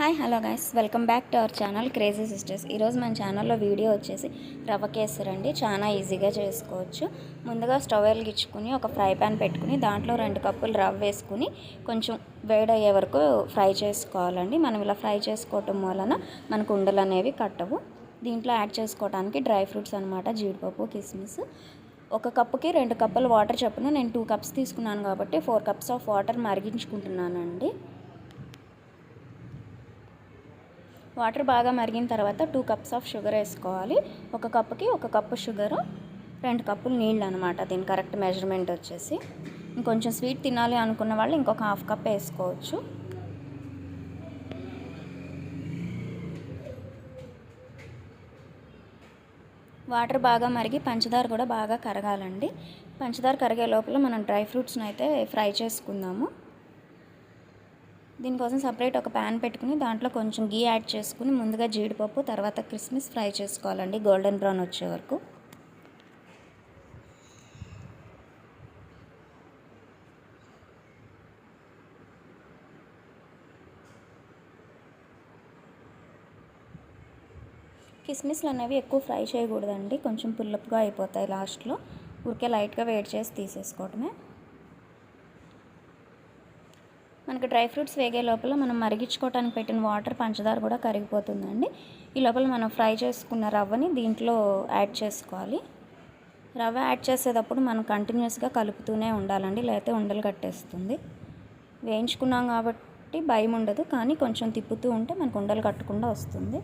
Hi hello guys welcome back to our channel crazy sisters ఈరోజు మన ఛానల్లో video వచ్చేసి రవ్వ కేసరి అండి. చాలా ఈజీగా చేసుకోవచ్చు. ముందుగా స్టవ్ వెలిగించుకుని ఒక ఫ్రై ప్యాన్ పెట్టుకుని దాంట్లో రెండు కప్పులు రవ్వ వేసుకుని కొంచెం వేడయ్యే వరకు ఫ్రై చేసుకోవాలండి. మనం ఇలా ఫ్రై చేసుకోవటం వలన మనకు ఉండలు అనేవి కట్టవు. దీంట్లో యాడ్ చేసుకోవడానికి డ్రై ఫ్రూట్స్ అనమాట జీడిపప్పు కిస్మిస్. ఒక కప్పుకి రెండు కప్పులు వాటర్ చొప్పున నేను టూ కప్స్ తీసుకున్నాను కాబట్టి ఫోర్ కప్స్ ఆఫ్ వాటర్ మరిగించుకుంటున్నానండి. వాటర్ బాగా మరిగిన తర్వాత టూ కప్స్ ఆఫ్ షుగర్ వేసుకోవాలి. ఒక కప్పుకి ఒక కప్పు షుగర్ రెండు కప్పులు నీళ్ళు అనమాట దీని కరెక్ట్ మెజర్మెంట్ వచ్చేసి. ఇంకొంచెం స్వీట్ తినాలి అనుకున్న వాళ్ళు ఇంకొక హాఫ్ కప్ వేసుకోవచ్చు. వాటర్ బాగా మరిగి పంచదార కూడా బాగా కరగాలండి. పంచదార కరిగే లోపల మనం డ్రై ఫ్రూట్స్ని అయితే ఫ్రై చేసుకుందాము. దీనికోసం సపరేట్ ఒక ప్యాన్ పెట్టుకుని దాంట్లో కొంచెం గీ యాడ్ చేసుకుని ముందుగా జీడిపప్పు తర్వాత క్రిస్మస్ ఫ్రై చేసుకోవాలండి. గోల్డెన్ బ్రౌన్ వచ్చే వరకు. కిస్మిస్లు అనేవి ఎక్కువ ఫ్రై చేయకూడదండి. కొంచెం పుల్లపుగా అయిపోతాయి లాస్ట్లో. ఊరికే లైట్గా వేడి చేసి తీసేసుకోవటమే. మనకి డ్రై ఫ్రూట్స్ వేగే లోపల మనం మరిగించుకోవటానికి పెట్టిన వాటర్ పంచదార కూడా కరిగిపోతుందండి. ఈ లోపల మనం ఫ్రై చేసుకున్న రవ్వని దీంట్లో యాడ్ చేసుకోవాలి. రవ్వ యాడ్ చేసేటప్పుడు మనం కంటిన్యూస్గా కలుపుతూనే ఉండాలండి లేకపోతే ఉండలు కట్టేస్తుంది. వేయించుకున్నాం కాబట్టి భయం ఉండదు కానీ కొంచెం తిప్పుతూ ఉంటే మనకు ఉండలు కట్టకుండా వస్తుంది.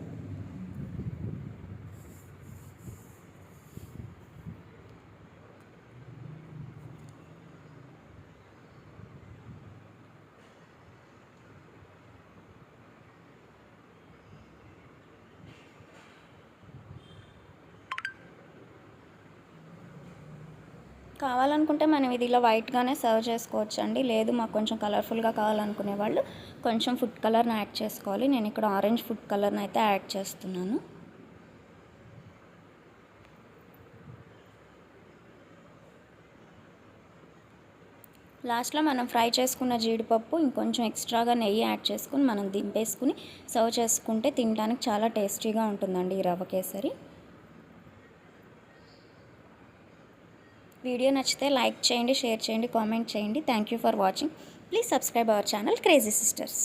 కావాలనుకుంటే మనం ఇది ఇలా వైట్గానే సర్వ్ చేసుకోవచ్చు అండి లేదు మాకు కొంచెం కలర్ఫుల్గా కావాలనుకునే వాళ్ళు కొంచెం ఫుడ్ కలర్ని యాడ్ చేసుకోవాలి. నేను ఇక్కడ ఆరెంజ్ ఫుడ్ కలర్ని అయితే యాడ్ చేస్తున్నాను. లాస్ట్లో మనం ఫ్రై చేసుకున్న జీడిపప్పు ఇంకొంచెం ఎక్స్ట్రాగా నెయ్యి యాడ్ చేసుకుని మనం దింపేసుకుని సర్వ్ చేసుకుంటే తినడానికి చాలా టేస్టీగా ఉంటుందండి ఈ రవ్వ కేసరి. వీడియో నచ్చితే లైక్ చేయండి షేర్ చేయండి కామెంట్ చేయండి. Thank you for watching please subscribe our channel crazy sisters